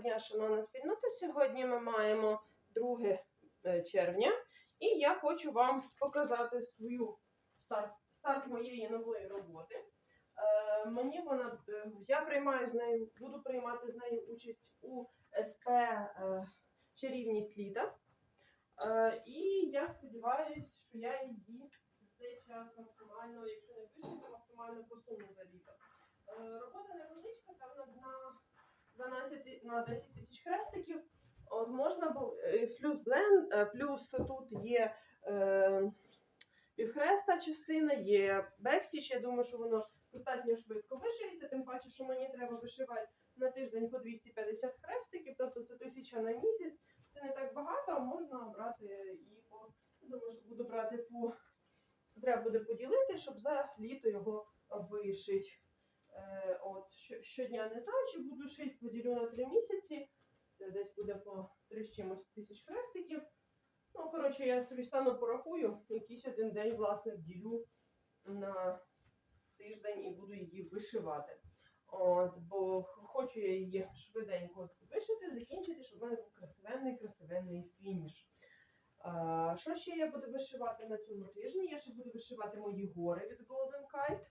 дня, шановна спільнота. Сьогодні ми маємо 2 е, червня, і я хочу вам показати свою старт, старт моєї нової роботи. Е, мені вона е, я приймаю з нею, буду приймати з нею участь у СП е, Чарівність літа. Е, і я сподіваюся, що я її за цей час максимально, якщо не вище, то максимально посуну за літо. Е, робота невеличка, там на 12 на 10 тисяч хрестиків. От можна було е, плюс бленд, е, плюс тут є е, півхреста частина, є бекстіч. Я думаю, що воно достатньо швидко вишиється, тим паче, що мені треба вишивати на тиждень по 250 хрестиків, тобто це тисяча на місяць. Це не так багато, а можна брати і по думаю, що буду брати по треба буде поділити, щоб за літо його вишити. Е, от, щодня не знаю, чи буду шити, поділю на три місяці. Це десь буде по 3 з чимось тисяч хрестиків. Ну, коротше, я собі стану порахую, якийсь один день, власне, вділю на тиждень і буду її вишивати. От, бо хочу я її швиденько вишити, закінчити, щоб в мене був красивенний, красивенний фініш. А, що ще я буду вишивати на цьому тижні? Я ще буду вишивати мої гори від Golden Kite.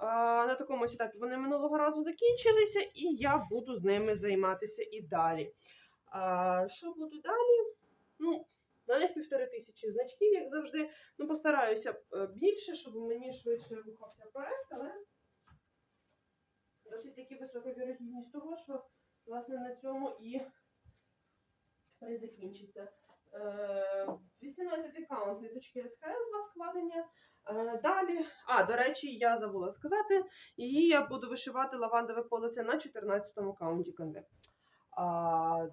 На такому етапі вони минулого разу закінчилися, і я буду з ними займатися і далі. А, що буду далі? Ну, на півтори тисячі значків, як завжди. Ну, постараюся е, більше, щоб мені швидше рухався проект, але досить таки висока вірогідність того, що власне на цьому і закінчиться. Е, 18 каунт ниточки СКС два складення. Е, Далі, а, до речі, я забула сказати, її я буду вишивати лавандове полице на 14-му каунті конве.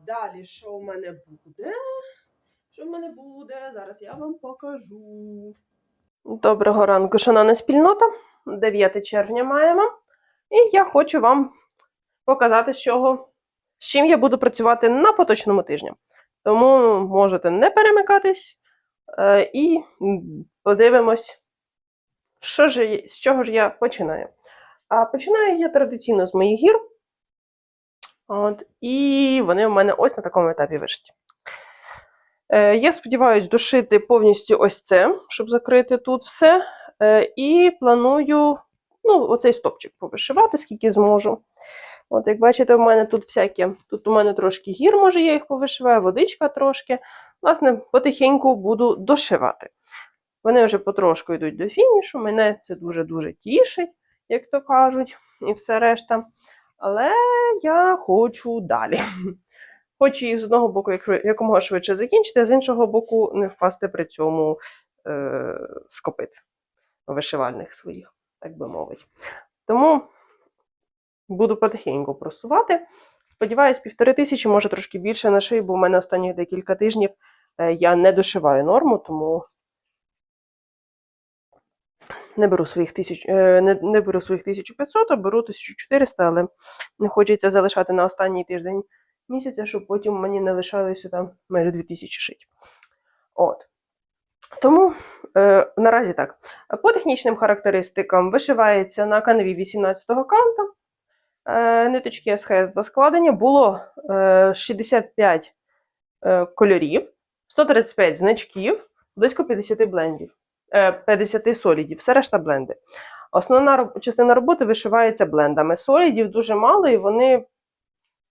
Далі, що в мене буде? Що в мене буде? Зараз я вам покажу. Доброго ранку, шановна спільнота. 9 червня маємо. І я хочу вам показати, з чого, з чим я буду працювати на поточному тижні. Тому можете не перемикатись е, і подивимось, що ж, з чого ж я починаю. А починаю я традиційно з моїх гір. От, і вони в мене ось на такому етапі вишиті. Е, я сподіваюся дошити повністю ось це, щоб закрити тут все. Е, і планую ну, оцей стопчик повишивати, скільки зможу. От, як бачите, в мене тут всякі, тут у мене трошки гір, може, я їх повишиваю, водичка трошки. Власне, потихеньку буду дошивати. Вони вже потрошку йдуть до фінішу. Мене це дуже-дуже тішить, як то кажуть, і все решта. Але я хочу далі. Хочу їх з одного боку якомога швидше закінчити, а з іншого боку, не впасти при цьому е, скопит вишивальних своїх, так би мовити. Тому буду потихеньку просувати. Сподіваюсь, півтори тисячі, може трошки більше на шиї, бо в мене останні декілька тижнів е, я не дошиваю норму, тому не беру своїх тисяч, е, не, не беру своїх 1500, а беру 1400, але не хочеться залишати на останній тиждень місяця, щоб потім мені не лишалося там майже 2000 шить. От. Тому е, наразі так. По технічним характеристикам вишивається на канві 18-го канта. Е, ниточки СХС 2 складення. Було е, 65 е, кольорів, 135 значків, близько 50 блендів, е, 50 солідів, все решта бленди. Основна частина роботи вишивається блендами. Солідів дуже мало, і вони,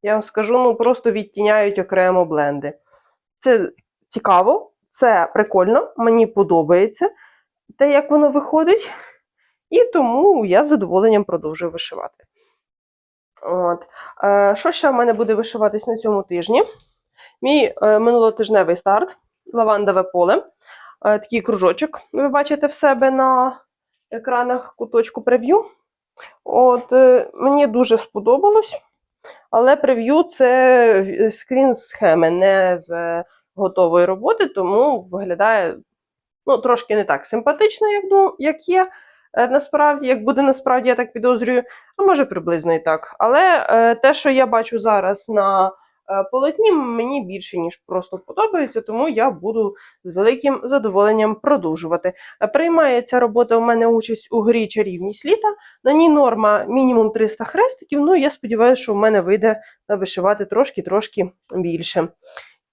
я вам скажу, ну просто відтіняють окремо бленди. Це цікаво, це прикольно, мені подобається те, як воно виходить. І тому я з задоволенням продовжую вишивати. От. Е, що ще в мене буде вишиватись на цьому тижні? Мій е, минулотижневий старт лавандове поле. Е, такий кружочок ви бачите в себе на екранах куточку прев'ю. От, мені дуже сподобалось, але прев'ю це скрін схеми, не з готової роботи, тому виглядає ну, трошки не так симпатично, як є. Е, Насправді, як буде насправді, я так підозрюю, а може приблизно і так. Але е, те, що я бачу зараз на Е, Полотні мені більше, ніж просто подобається, тому я буду з великим задоволенням продовжувати. Е, Приймає ця робота у мене участь у грі чарівність літа. На ній норма мінімум 300 хрестиків. Ну, я сподіваюся, що в мене вийде вишивати трошки-трошки більше.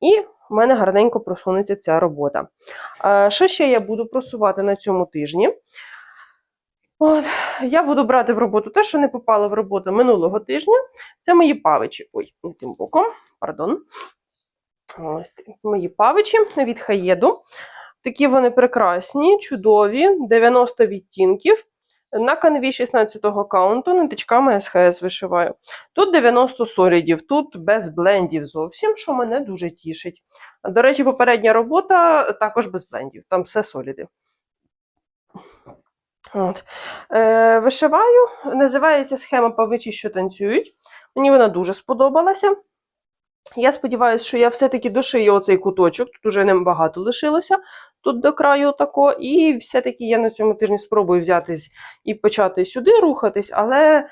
І в мене гарненько просунеться ця робота. Що ще я буду просувати на цьому тижні? От, я буду брати в роботу те, що не попало в роботу минулого тижня. Це мої павичі. Ой, не тим боком, пардон. Ось мої павичі від Хаєду. Такі вони прекрасні, чудові, 90 відтінків. На канві 16-го каунту нитичками СХС вишиваю. Тут 90 солідів, тут без блендів зовсім, що мене дуже тішить. До речі, попередня робота також без блендів, там все соліди. От. Е, вишиваю, називається схема павичі, що танцюють. Мені вона дуже сподобалася. Я сподіваюся, що я все-таки дошию оцей куточок, тут уже небагато лишилося тут до краю тако, і все-таки я на цьому тижні спробую взятись і почати сюди рухатись, але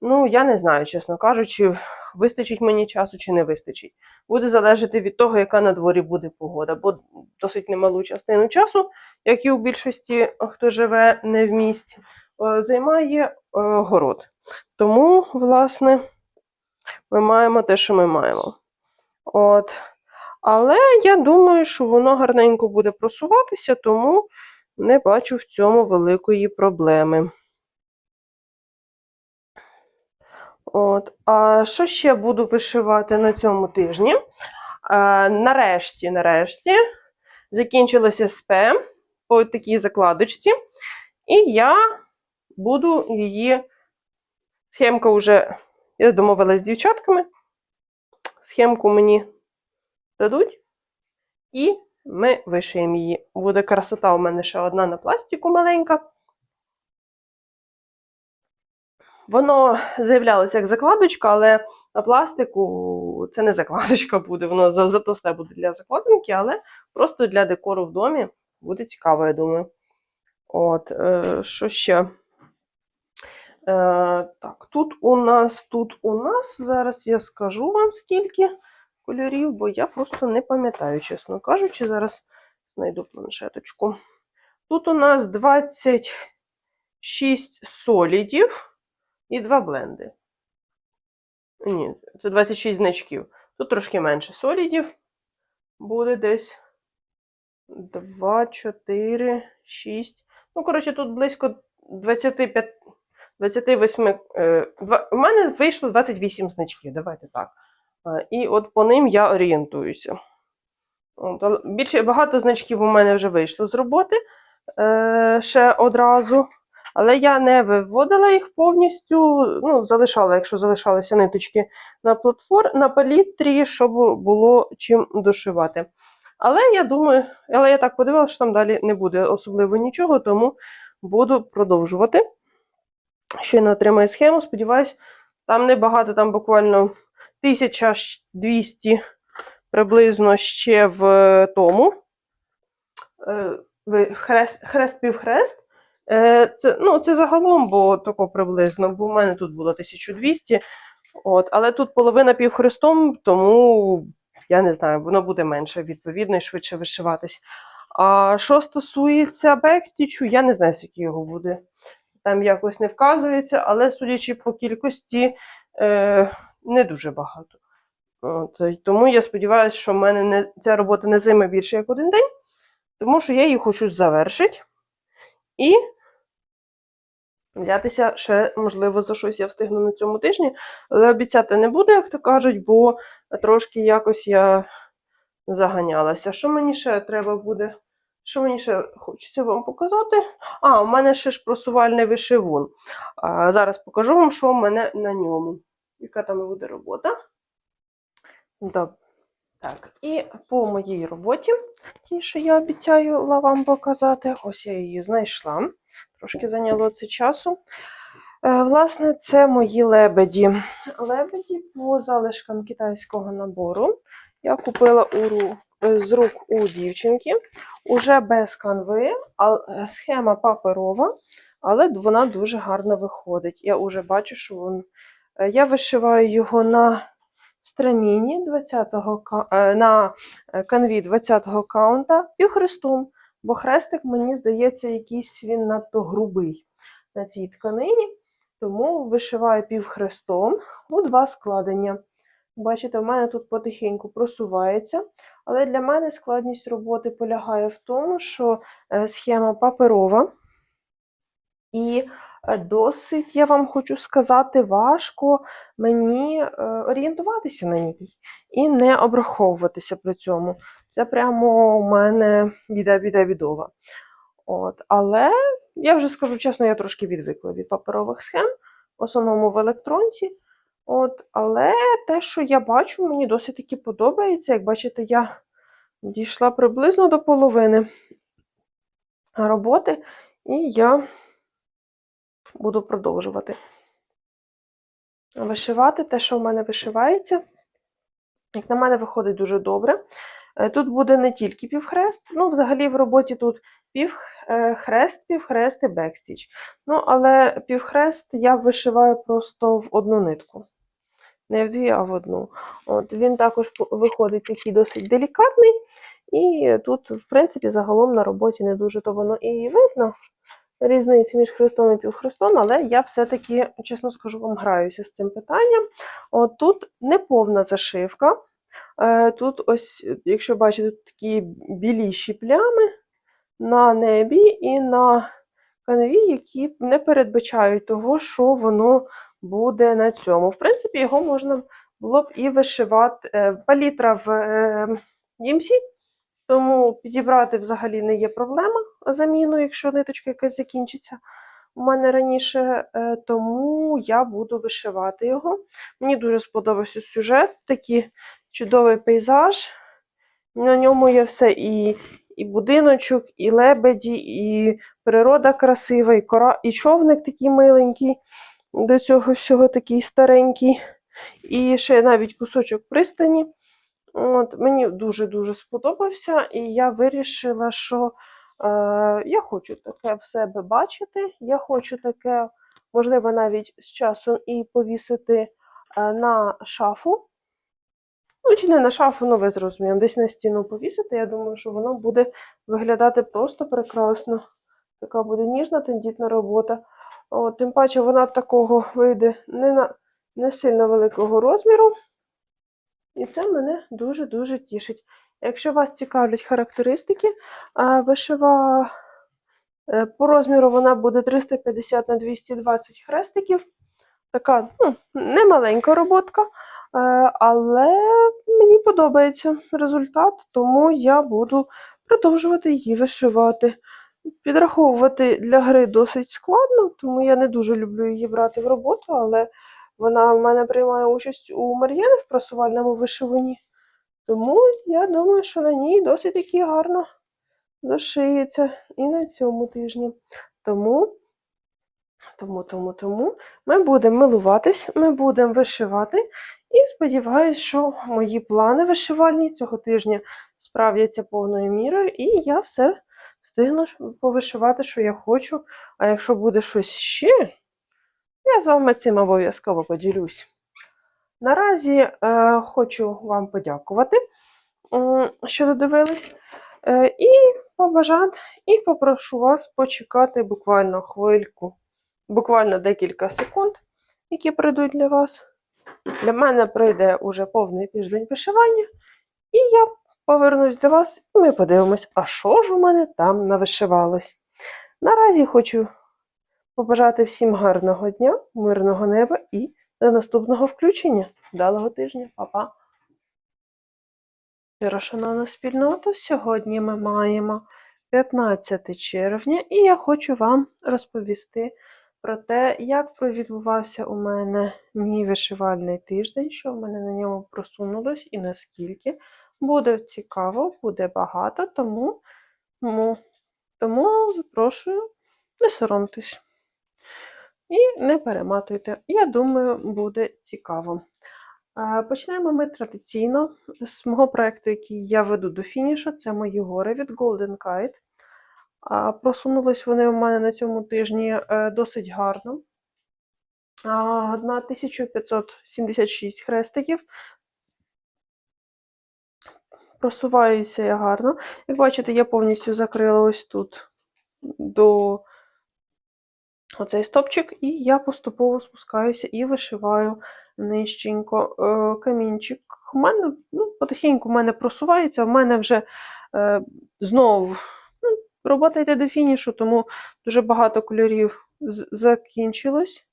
ну, я не знаю, чесно кажучи, вистачить мені часу чи не вистачить. Буде залежати від того, яка на дворі буде погода, бо досить немалу частину часу, як і у більшості, хто живе не в місті, е, займає е, город. Тому, власне, ми маємо те, що ми маємо. От. Але я думаю, що воно гарненько буде просуватися, тому не бачу в цьому великої проблеми. От. А що ще буду вишивати на цьому тижні? А, нарешті, нарешті, закінчилося СП по такій закладочці, і я буду її. Схемка вже, я домовилась з дівчатками. Схемку мені дадуть, і ми вишиємо її. Буде красота у мене ще одна на пластику маленька. Воно заявлялося як закладочка, але на пластику це не закладочка буде, воно за- зато все буде для закладинки, але просто для декору в домі буде цікаво, я думаю. От, е, що ще? Е, так, тут у нас, тут у нас, зараз я скажу вам скільки кольорів, бо я просто не пам'ятаю, чесно кажучи. Зараз знайду планшеточку. Тут у нас 26 солідів і 2 бленди. Ні, це 26 значків. Тут трошки менше солідів. Буде десь 2, 4, 6. Ну, коротше, тут близько 25, 28. Е, два- у мене вийшло 28 значків. Давайте так. Е, І от по ним я орієнтуюся. От, більше багато значків у мене вже вийшло з роботи е, ще одразу. Але я не виводила їх повністю, ну, залишала, якщо залишалися ниточки на платформ, на палітрі, щоб було чим дошивати. Але я думаю, але я так подивилася, що там далі не буде особливо нічого, тому буду продовжувати. Щойно отримаю схему, сподіваюсь, там небагато, там буквально 1200 приблизно ще в е, тому. Ви- Хрест. Е, Це, ну, це загалом, бо тако приблизно, бо в мене тут було 1200. От, але тут половина півхрестом, тому я не знаю, воно буде менше, відповідно, і швидше вишиватись. А що стосується бекстічу, я не знаю, скільки його буде. Там якось не вказується, але судячи по кількості, е, не дуже багато. От, тому я сподіваюся, що в мене не, ця робота не займе більше як один день, тому що я її хочу завершити. І взятися ще, можливо, за щось я встигну на цьому тижні, але обіцяти не буду, як то кажуть, бо трошки якось я заганялася. Що мені ще треба буде? Що мені ще хочеться вам показати? А, у мене ще ж просувальний вишивун. А, зараз покажу вам, що в мене на ньому. Яка там буде робота? Добре. Так, і по моїй роботі, ті, що я обіцяю вам показати, ось я її знайшла. Трошки зайняло це часу. Е, Власне, це мої лебеді. Лебеді по залишкам китайського набору. Я купила у, е, з рук у дівчинки. Уже без канви, а е, схема паперова, але вона дуже гарно виходить. Я вже бачу, що вон... е, я вишиваю його на страміні 20-го, е, на канві 20-го каунта півхрестом, бо хрестик, мені здається, якийсь він надто грубий на цій тканині, тому вишиваю півхрестом у два складення. Бачите, в мене тут потихеньку просувається, але для мене складність роботи полягає в тому, що е, схема паперова, і е, досить, я вам хочу сказати, важко мені е, орієнтуватися на ній і не обраховуватися при цьому. Це прямо у мене біда-біда бідова. От. Але я вже скажу чесно, я трошки відвикла від паперових схем, в основному в електронці. От, але те, що я бачу, мені досить таки подобається. Як бачите, я дійшла приблизно до половини роботи, і я буду продовжувати вишивати те, що в мене вишивається. Як на мене, виходить дуже добре. Е, Тут буде не тільки півхрест, ну, взагалі в роботі тут півхрест, півхрест і бекстіч. Ну, але півхрест я вишиваю просто в одну нитку. Не в дві, а в одну. От, він також виходить такий досить делікатний. І тут, в принципі, загалом на роботі не дуже то воно і видно. Різниці між хрестом і півхрестом, але я все-таки, чесно скажу, вам граюся з цим питанням. От тут неповна зашивка. Е, Тут ось, якщо бачите, тут такі біліші плями на небі і на канві, які не передбачають того, що воно буде на цьому. В принципі, його можна було б і вишивати. Е, Палітра в е, тому підібрати взагалі не є проблема заміну, якщо ниточка якась закінчиться. У мене раніше, е, тому я буду вишивати його. Мені дуже сподобався сюжет, такий чудовий пейзаж. На ньому є все і, і будиночок, і лебеді, і природа красива, і кора, і човник такий миленький, до цього всього такий старенький, і ще навіть кусочок пристані. От, мені дуже-дуже сподобався, і я вирішила, що е, я хочу таке в себе бачити. Я хочу таке, можливо, навіть з часом і повісити е, на шафу. Ну, чи не на шафу, ну ви зрозуміли, десь на стіну повісити. Я думаю, що воно буде виглядати просто прекрасно. Така буде ніжна, тендітна робота. От, тим паче вона такого вийде не, на, не сильно великого розміру. І це мене дуже-дуже тішить. Якщо вас цікавлять характеристики, вишива е, по розміру вона буде 350 на 220 хрестиків. Така ну, немаленька роботка, але мені подобається результат, тому я буду продовжувати її вишивати. Підраховувати для гри досить складно, тому я не дуже люблю її брати в роботу, але вона в мене приймає участь у Мар'єни в просувальному вишиванні. Тому я думаю, що на ній досить таки гарно дошиється і на цьому тижні. Тому, тому, тому, тому ми будемо милуватись, ми будемо вишивати. І сподіваюся, що мої плани вишивальні цього тижня справляться повною мірою, і я все встигну повишивати, що я хочу. А якщо буде щось ще, я з вами цим обов'язково поділюсь. Наразі е, хочу вам подякувати, що додивились, е, і побажати, і попрошу вас почекати буквально хвильку, буквально декілька секунд, які прийдуть для вас. Для мене пройде уже повний тиждень вишивання, і я повернусь до вас, і ми подивимось, а що ж у мене там навишивалось. Наразі хочу побажати всім гарного дня, мирного неба і до наступного включення. Вдалого тижня, Па-па! Шановна спільнота, сьогодні ми маємо 15 червня, і я хочу вам розповісти про те, як відбувався у мене мій вишивальний тиждень, що в мене на ньому просунулось і наскільки. Буде цікаво, буде багато, тому, тому, тому запрошую, не соромтесь. І не перематуйте. Я думаю, буде цікаво. Почнемо ми традиційно з мого проєкту, який я веду до фінішу. Це мої гори від Golden Kite. Просунулись вони у мене на цьому тижні е, досить гарно. На 1576 хрестиків. просуваюся я гарно. Як бачите, я повністю закрила ось тут до оцей стопчик, і я поступово спускаюся і вишиваю нижченько е, камінчик. У мене ну, потихеньку в мене просувається, в мене вже е, знову робота йде до фінішу, тому дуже багато кольорів закінчилось,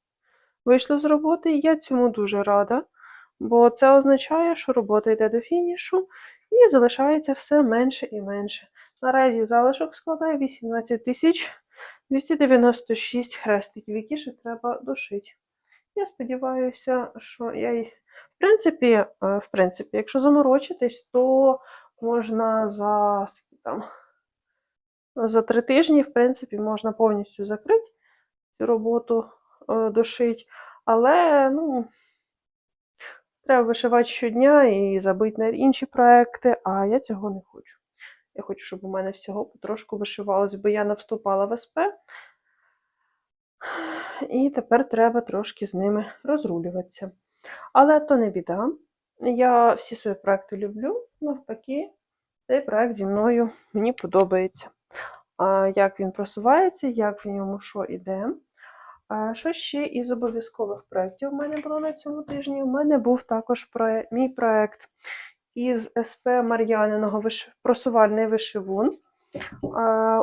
вийшло з роботи, і я цьому дуже рада, бо це означає, що робота йде до фінішу і залишається все менше і менше. Наразі залишок складає 18 тисяч 296 хрестиків, які ще треба дошити. Я сподіваюся, що я й- в принципі, е, в принципі, якщо заморочитись, то можна за там за три тижні, в принципі, можна повністю закрити цю роботу, е, дошити. Але ну, треба вишивати щодня і забити на інші проекти, а я цього не хочу. Я хочу, щоб у мене всього потрошку вишивалось, бо я не вступала в СП. І тепер треба трошки з ними розрулюватися. Але то не біда. Я всі свої проекти люблю. Навпаки, цей проект зі мною мені подобається. Як він просувається, як в ньому що іде. Що ще із обов'язкових проєктів у мене було на цьому тижні? У мене був також проє- мій проєкт із СП Мар'яниного виш... просувальний вишивун.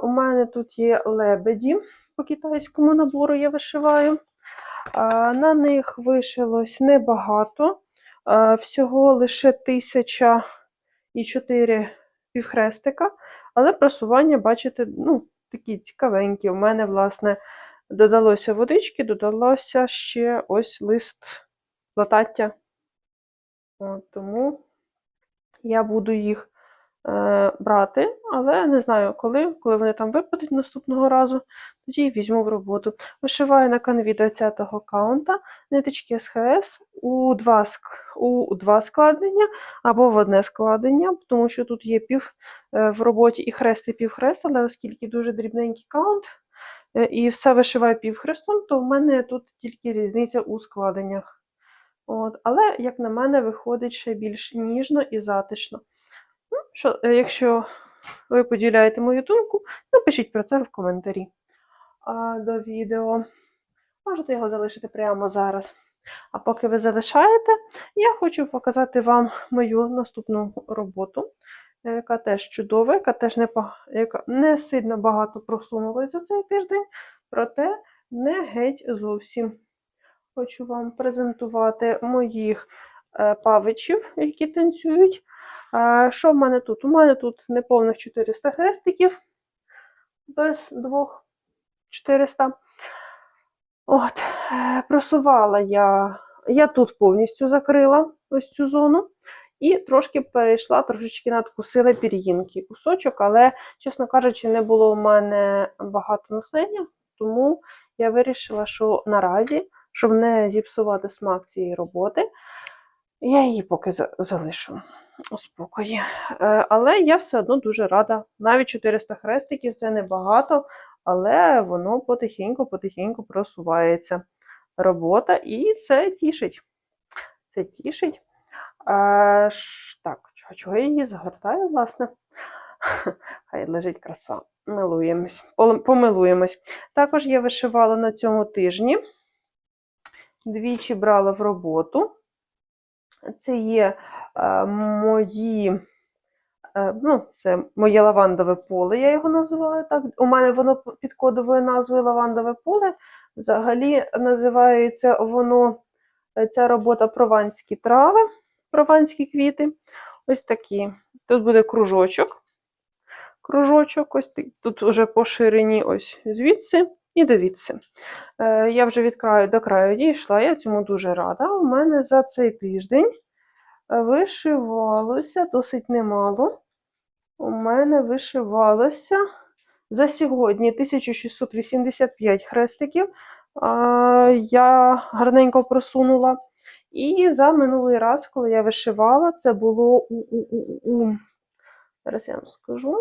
У мене тут є лебеді по китайському набору я вишиваю. На них вишилось небагато, всього лише тисяча і чотири півхрестика, але просування, бачите, ну, такі цікавенькі. У мене, власне, додалося водички, додалося ще ось лист латаття. От, тому я буду їх е, брати, але не знаю коли, коли вони там випадуть наступного разу, тоді візьму в роботу. Вишиваю на канві 20-го каунта ниточки СХС у два, у два складення або в одне складення, тому що тут є пів е, в роботі і хрест, і півхрест, але оскільки дуже дрібненький каунт, е, і все вишиваю півхрестом, то в мене тут тільки різниця у складеннях. От, але, як на мене, виходить ще більш ніжно і затишно. Ну, що, е, якщо ви поділяєте мою думку, напишіть про це в коментарі а, до відео. Можете його залишити прямо зараз. А поки ви залишаєте, я хочу показати вам мою наступну роботу, е, яка теж чудова, яка теж не, яка не сильно багато просунулась за цей тиждень, проте не геть зовсім. Хочу вам презентувати моїх е, павичів, які танцюють. Що в мене тут? У мене тут неповних 400 хрестиків, без двох 400. От, просувала я. Я тут повністю закрила ось цю зону. І трошки перейшла, трошечки надкусила пір'їнки кусочок, але, чесно кажучи, не було в мене багато натхнення, тому я вирішила, що наразі, щоб не зіпсувати смак цієї роботи, я її поки залишу у спокої. Е, Але я все одно дуже рада. Навіть 400 хрестиків це небагато, але воно потихеньку-потихеньку просувається робота, і це тішить. Це тішить. А, ш- так, чого, чого я її загортаю, власне? Хай лежить краса. Милуємось, помилуємось. Також я вишивала на цьому тижні. Двічі брала в роботу. Це є е, мої, е, ну, це моє лавандове поле, я його називаю так. У мене воно під кодовою назвою лавандове поле. Взагалі називається воно е, ця робота прованські трави, прованські квіти. Ось такі. Тут буде кружочок. Кружочок, ось тут вже по ширині, ось звідси і довідси. Е, я вже від краю до краю дійшла, я цьому дуже рада. У мене за цей тиждень е, вишивалося досить немало. У мене вишивалося за сьогодні 1685 хрестиків. Я гарненько просунула. І за минулий раз, коли я вишивала, це було у, у, у, у, зараз я вам скажу.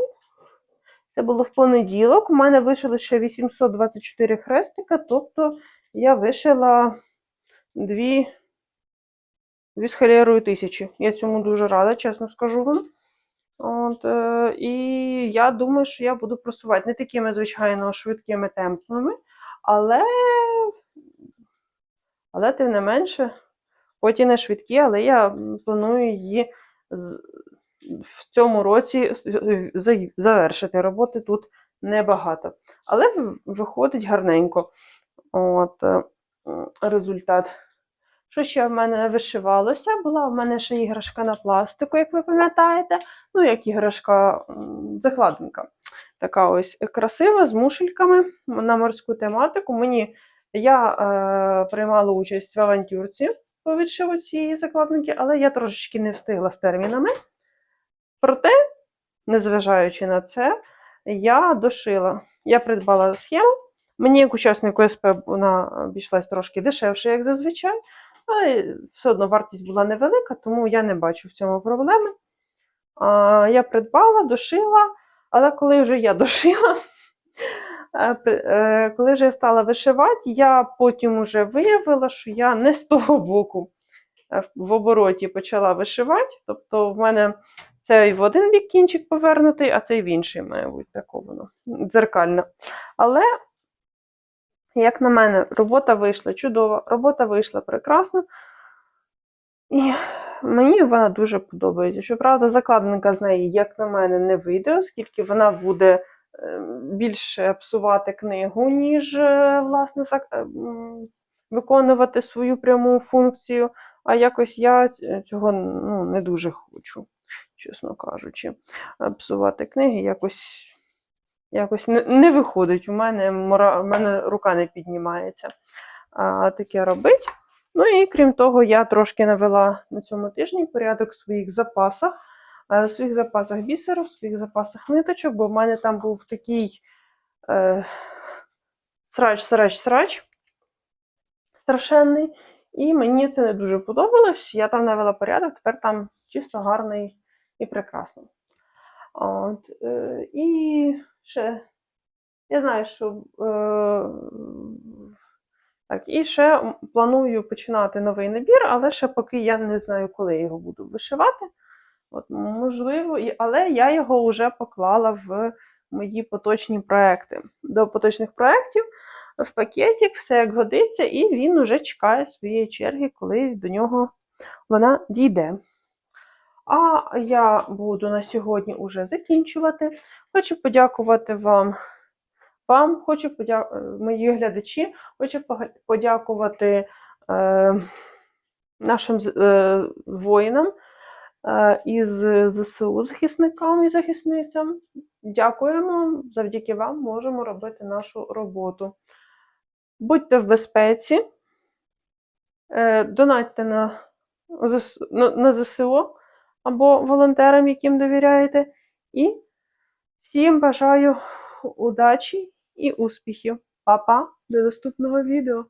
Це було в понеділок. У мене вишили ще 824 хрестика, тобто я вишила дві, дві з тисячі. Я цьому дуже рада, чесно скажу вам. От, е, і я думаю, що я буду просувати не такими, звичайно, швидкими темпами, але, але тим не менше, хоч і не швидкі, але я планую її в цьому році завершити. Роботи тут небагато. Але виходить гарненько. От, е, результат. Що ще в мене вишивалося? Була в мене ще іграшка на пластику, як ви пам'ятаєте. Ну, як іграшка, закладинка. Така ось красива, з мушельками на морську тематику. Мені я е, приймала участь в авантюрці по відшиву цієї закладинки, але я трошечки не встигла з термінами. Проте, незважаючи на це, я дошила. Я придбала схему. Мені, як учаснику СП, вона обійшлась трошки дешевше, як зазвичай, але все одно вартість була невелика, тому я не бачу в цьому проблеми. А, я придбала, дошила, але коли вже я дошила, е, е, коли вже я стала вишивати, я потім вже виявила, що я не з того боку е, в обороті почала вишивати. Тобто в мене цей в один бік кінчик повернутий, а цей в інший, має бути тако воно дзеркально. Але, як на мене, робота вийшла чудова, робота вийшла прекрасно. І мені вона дуже подобається. Щоправда, закладинка з неї, як на мене, не вийде, оскільки вона буде е, більше псувати книгу, ніж е, власне е, виконувати свою пряму функцію. А якось я цього ну, не дуже хочу, чесно кажучи. Е, Псувати книги якось, якось не, не виходить. У мене, мора, у мене рука не піднімається а, таке робить. Ну і крім того, я трошки навела на цьому тижні порядок в своїх запасах, в своїх запасах бісеру, в своїх запасах ниточок, бо в мене там був такий е, срач, срач, срач страшенний. І мені це не дуже подобалось. Я там навела порядок, тепер там чисто гарний і прекрасно. От, е, і ще я знаю, що е, так, і ще планую починати новий набір, але ще поки я не знаю, коли його буду вишивати. От, можливо, і- але я його вже поклала в мої поточні проекти. До поточних проєктів в пакетик, все як годиться, і він уже чекає своєї черги, коли до нього вона дійде. А я буду на сьогодні уже закінчувати. Хочу подякувати вам. Вам хочу подякувати, мої глядачі, хочу подякувати е, нашим е, воїнам е, із ЗСУ, захисникам і захисницям. Дякуємо, завдяки вам можемо робити нашу роботу. Будьте в безпеці, е, донатьте на, на, на ЗСУ або волонтерам, яким довіряєте. І всім бажаю удачі і успіхів. Па-па, до наступного відео!